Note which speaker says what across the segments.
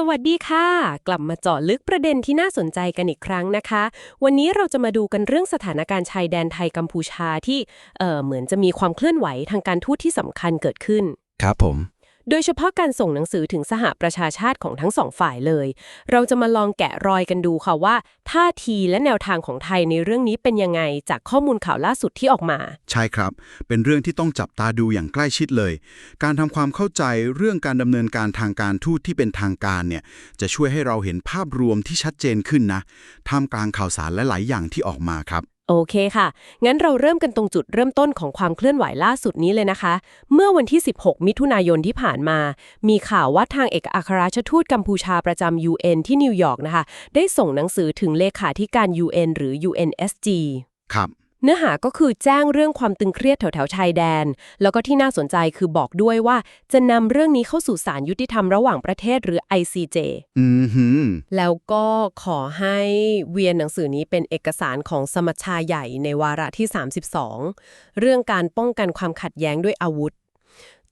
Speaker 1: สวัสดีค่ะ กลับมาเจาะลึกประเด็นที่น่าสนใจกันอีกครั้งนะคะ วันนี้เราจะมาดูกันเรื่องสถานการณ์ชายแดนไทยกัมพูชาที่เออเหมือนจะมีความเคลื่อนไหวทางการทูตที่สำคัญเกิดขึ้น
Speaker 2: ครับผม
Speaker 1: โดยเฉพาะการส่งหนังสือถึงสหประชาชาติของทั้งสองฝ่ายเลย เราจะมาลองแกะรอยกันดูค่ะว่า ท่าทีและแนวทางของไทยในเรื่องนี้เป็นยังไงจากข้อมูลข่าวล่าสุดที่ออกมา
Speaker 3: ใช่ครับ เป็นเรื่องที่ต้องจับตาดูอย่างใกล้ชิดเลย การทำความเข้าใจเรื่องการดำเนินการทางการทูตที่เป็นทางการเนี่ยจะช่วยให้เราเห็นภาพรวมที่ชัดเจนขึ้นนะท่ามกลางข่าวสารและหลายอย่างที่ออกมาครับ
Speaker 1: โอเคค่ะ งั้นเราเริ่มกันตรงจุดเริ่มต้นของความเคลื่อนไหวล่าสุดนี้เลยนะคะ เมื่อวันที่ 16 มิถุนายนที่ผ่านมา มีข่าวว่าทางเอกอัครราชทูตกัมพูชาประจำ UN ที่นิวยอร์กนะคะ ได้ส่งหนังสือถึงเลขาธิการ UN หรือ UNSG
Speaker 3: ครับ
Speaker 1: เนื้อหาก็คือแจ้งเรื่องความตึงเครียดแถวๆชายแดน แล้วก็ที่น่าสนใจคือบอกด้วยว่า จะนำเรื่องนี้เข้าสู่ศาลยุติธรรมระหว่างประเทศหรือ ICJ
Speaker 3: อือหือ
Speaker 1: แล้วก็ขอให้เวียนหนังสือนี้เป็นเอกสารของสมัชชาใหญ่ในวาระที่ 32 เรื่องการป้องกันความขัดแย้งด้วยอาวุธ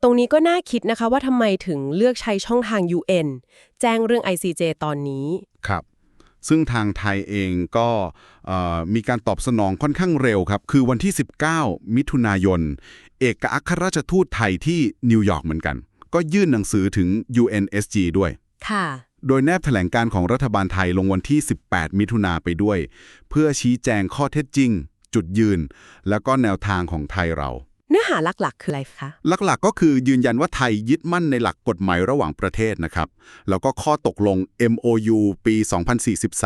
Speaker 1: ตรงนี้ก็น่าคิดนะคะว่าทำไมถึงเลือกใช้ช่องทาง UN แจ้งเรื่อง ICJ ตอนนี้
Speaker 3: ครับ ซึ่งทางไทยเองก็เอ่อมีการตอบสนองค่อนข้างเร็วครับ คือวันที่ 19 มิถุนายน เอกอัครราชทูตไทยที่นิวยอร์กเหมือนกัน ก็ยื่นหนังสือถึง UNSG ด้วย
Speaker 1: ค่ะ
Speaker 3: โดยแนบแถลงการของรัฐบาลไทยลงวันที่ 18 มิถุนาไปด้วย เพื่อชี้แจงข้อเท็จจริง จุดยืน แล้วก็แนวทางของไทยเรา
Speaker 1: เนื้อหาหลักๆ คืออะไรคะ
Speaker 3: หลักๆ ก็คือยืนยันว่าไทยยึดมั่นในหลักกฎหมายระหว่างประเทศนะครับ แล้วก็ข้อตกลง MOU ปี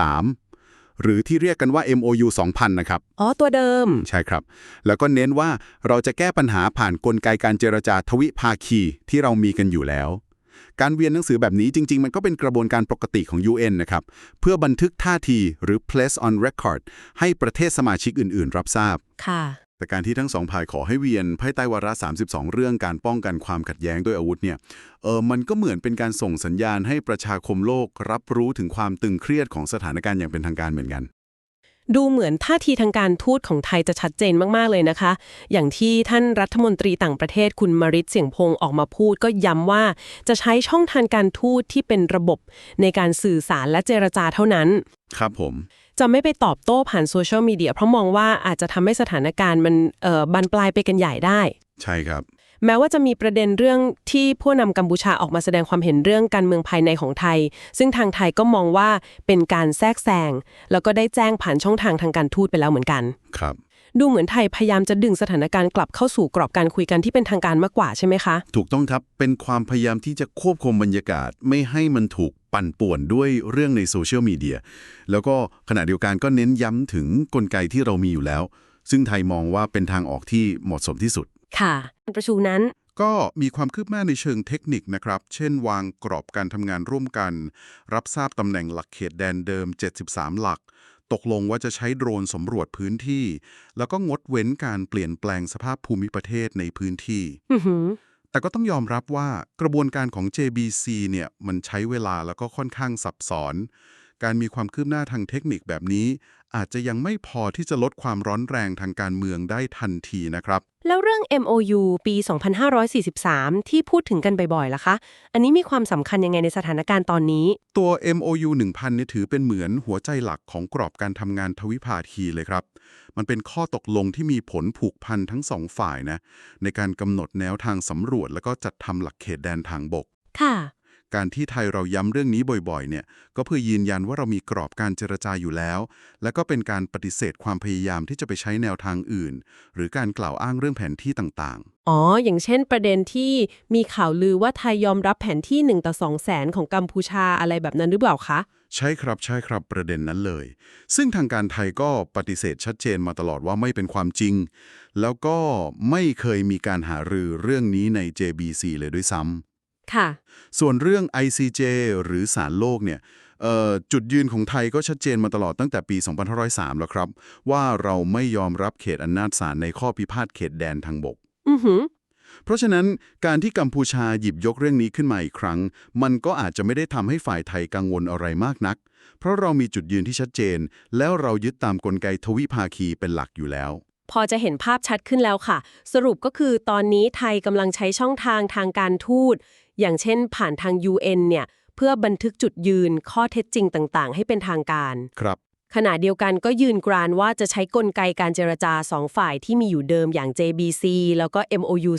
Speaker 3: 2043 หรือที่เรียกกันว่า MOU 2000 นะครับ
Speaker 1: อ๋อ ตัวเดิม
Speaker 3: ใช่ครับ แล้วก็เน้นว่าเราจะแก้ปัญหาผ่านกลไกการเจรจาทวิภาคีที่เรามีกันอยู่แล้ว การเวียนหนังสือแบบนี้จริง ๆ มันก็เป็นกระบวนการปกติของ UN นะครับ เพื่อบันทึกท่าทีหรือ place on record ให้ประเทศสมาชิกอื่น ๆ รับทราบ
Speaker 1: ค่ะ
Speaker 3: แต่การที่ทั้งสองฝ่ายขอให้เวียนภายใต้วาระ 32 เรื่องการป้องกันความขัดแย้งด้วยอาวุธเนี่ย เออมันก็เหมือนเป็นการส่งสัญญาณให้ประชาคมโลกรับรู้ถึงความตึงเครียดของสถานการณ์อย่างเป็นทางการเหมือนกัน
Speaker 1: ดูเหมือนท่าทีทางการทูตของไทยจะชัดเจนมากๆเลยนะคะ อย่างที่ท่านรัฐมนตรีต่างประเทศคุณมริตเสียงพงศ์ออกมาพูดก็ย้ำว่า จะใช้ช่องทางการทูตที่เป็นระบบในการสื่อสารและเจรจาเท่านั้น
Speaker 3: ครับผม
Speaker 1: จะไม่ไปตอบโต้ผ่านโซเชียลมีเดียเพราะมองว่าอาจจะทำให้สถานการณ์มันเอ่อบานปลายไปกันใหญ่ได้
Speaker 3: ใช่ครับ
Speaker 1: แม้ว่าจะมีประเด็นเรื่องที่ผู้นำกัมพูชาออกมาแสดงความเห็นเรื่องการเมืองภายในของไทย ซึ่งทางไทยก็มองว่าเป็นการแทรกแซงแล้วก็ได้แจ้งผ่านช่องทางทางการทูตไปแล้วเหมือนกัน
Speaker 3: ครับ
Speaker 1: ดูเหมือนไทยพยายามจะดึงสถานการณ์กลับเข้าสู่กรอบการคุยกันที่เป็นทางการมากกว่าใช่ไหมคะ
Speaker 3: ถูกต้องครับ เป็นความพยายามที่จะควบคุมบรรยากาศไม่ให้มันถูก ปั่นป่วนด้วยเรื่องในโซเชียลมีเดียแล้วก็ขณะเดียวกันก็เน้นย้ำถึงกลไกที่เรามีอยู่แล้ว ซึ่งไทยมองว่าเป็นทางออกที่เหมาะสมที่สุด
Speaker 1: ค่ะประชุมนั้น
Speaker 3: ก็มีความคืบหน้าในเชิงเทคนิคนะครับ เช่น วางกรอบการทำงานร่วมกัน รับทราบตำแหน่งหลักเขตแดนเดิม 73 หลัก ตกลงว่าจะใช้โดรนสำรวจพื้นที่ แล้วก็งดเว้นการเปลี่ยนแปลงสภาพภูมิประเทศในพื้นที่
Speaker 1: อือหือ
Speaker 3: แต่ก็ต้องยอมรับว่ากระบวนการของ JBC เนี่ยมันใช้เวลาแล้วก็ค่อนข้างซับซ้อน การมีความคืบหน้าทางเทคนิคแบบนี้ อาจจะยังไม่พอที่จะลดความร้อนแรงทางการเมืองได้ทันทีนะครับ
Speaker 1: แล้วเรื่อง MOU ปี 2543 ที่พูดถึงกันบ่อยๆล่ะคะ อันนี้มีความสำคัญยังไงในสถานการณ์ตอนนี้
Speaker 3: ตัว MOU 1000เนี่ยถือเป็นเหมือนหัวใจหลักของกรอบการทำงานทวิภาคีเลยครับ มันเป็นข้อตกลงที่มีผลผูกพันทั้งสองฝ่ายนะในการกำหนดแนวทางสำรวจ แล้วก็จัดทำหลักเขตแดนทางบก
Speaker 1: ค่ะ
Speaker 3: การที่ไทยเราย้ำเรื่องนี้บ่อยๆเนี่ยก็เพื่อยืนยันว่าเรามีกรอบการเจรจาอยู่แล้ว และก็เป็นการปฏิเสธความพยายามที่จะไปใช้แนวทางอื่น หรือการกล่าวอ้างเรื่องแผนที่ต่าง
Speaker 1: อ๋อ อย่างเช่นประเด็นที่มีข่าวลือว่าไทยยอมรับแผนที่1ต่อ2แสนของกัมพูชาอะไรแบบนั้นหรือเปล่าคะ
Speaker 3: ๆใช่ครับใช่ครับประเด็นนั้นเลย ซึ่งทางการไทยก็ปฏิเสธชัดเจนมาตลอดว่าไม่เป็นความจริง แล้วก็ไม่เคยมีการหารือเรื่องนี้ใน JBC เลยด้วยซ้ำ
Speaker 1: ค่ะ
Speaker 3: ส่วนเรื่อง ICJ หรือศาลโลกเนี่ยเอ่อจุดยืนของไทยก็ชัดเจนมาตลอดตั้งแต่ปี 2503 แล้วครับ ว่าเราไม่ยอมรับเขตอำนาจศาลในข้อพิพาทเขตแดนทางบก
Speaker 1: อือหือ
Speaker 3: เพราะฉะนั้นการที่กัมพูชาหยิบยกเรื่องนี้ขึ้นมาอีกครั้ง มันก็อาจจะไม่ได้ทำให้ฝ่ายไทยกังวลอะไรมากนัก เพราะเรามีจุดยืนที่ชัดเจน แล้วเรายึดตามกลไกทวิภาคีเป็นหลักอยู่แล้ว
Speaker 1: พอจะเห็นภาพชัดขึ้นแล้วค่ะ สรุปก็คือตอนนี้ไทยกำลังใช้ช่องทางทางการทูต อย่างเช่นผ่านทาง UN เนี่ยเพื่อบันทึกจุดยืนข้อเท็จจริงต่างๆ ให้เป็นทางการ
Speaker 3: ครับ
Speaker 1: ขณะเดียวกันก็ยืนกรานว่าจะใช้กลไกการเจรจาสองฝ่ายที่มีอยู่เดิมอย่าง JBC แล้วก็ MOU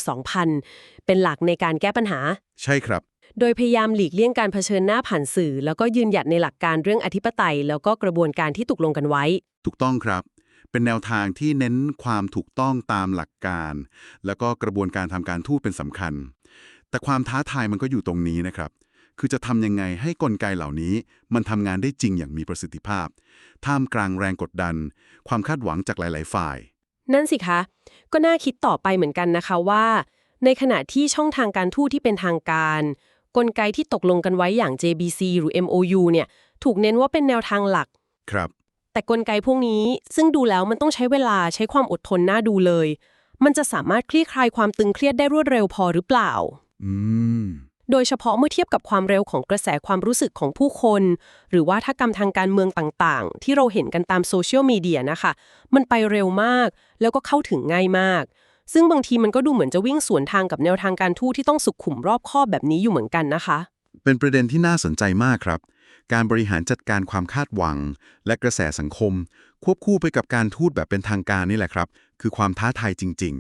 Speaker 1: 2000 เป็นหลักในการแก้ปัญหา
Speaker 3: ใช่ครับ
Speaker 1: โดยพยายามหลีกเลี่ยงการเผชิญหน้าผ่านสื่อ แล้วก็ยืนหยัดในหลักการเรื่องอธิปไตย แล้วก็กระบวนการที่ตกลงกันไว้
Speaker 3: ถูกต้องครับ เป็นแนวทางที่เน้นความถูกต้องตามหลักการ แล้วก็กระบวนการทำการทูตเป็นสำคัญ แต่ความท้าทายมันก็อยู่ตรงนี้นะครับ คือจะทำยังไงให้กลไกเหล่านี้ มันทำงานได้จริงอย่างมีประสิทธิภาพ ท่ามกลางแรงกดดัน ความคาดหวังจากหลาย ๆ ฝ่าย
Speaker 1: นั่นสิคะ ก็น่าคิดต่อไปเหมือนกันนะคะว่า ในขณะที่ช่องทางการทูตที่เป็นทางการ กลไกที่ตกลงกันไว้อย่าง JBC หรือ MOU เนี่ย ถูกเน้นว่าเป็นแนวทางหลัก
Speaker 3: ครับ
Speaker 1: แต่กลไกพวกนี้ซึ่งดูแล้วมันต้องใช้เวลาใช้ความอดทนน่าดูเลย มันจะสามารถคลี่คลายความตึงเครียดได้รวดเร็วพอหรือเปล่า
Speaker 3: อืม
Speaker 1: โดยเฉพาะเมื่อเทียบกับความเร็วของกระแสความรู้สึกของผู้คน หรือว่าถ้ากรรมทางการเมืองต่างๆ ที่เราเห็นกันตามโซเชียลมีเดียนะคะ มันไปเร็วมาก แล้วก็เข้าถึงง่ายมาก ซึ่งบางทีมันก็ดูเหมือนจะวิ่งสวนทางกับแนวทางการทูตที่ต้องสุขุมรอบคอบแบบนี้อยู่เหมือนกันนะคะ
Speaker 3: เป็นประเด็นที่น่าสนใจมากครับ การบริหารจัดการความคาดหวัง และกระแสสังคม ควบคู่ไปกับการทูตแบบเป็นทางการนี่แหละครับ คือความท้าทายจริง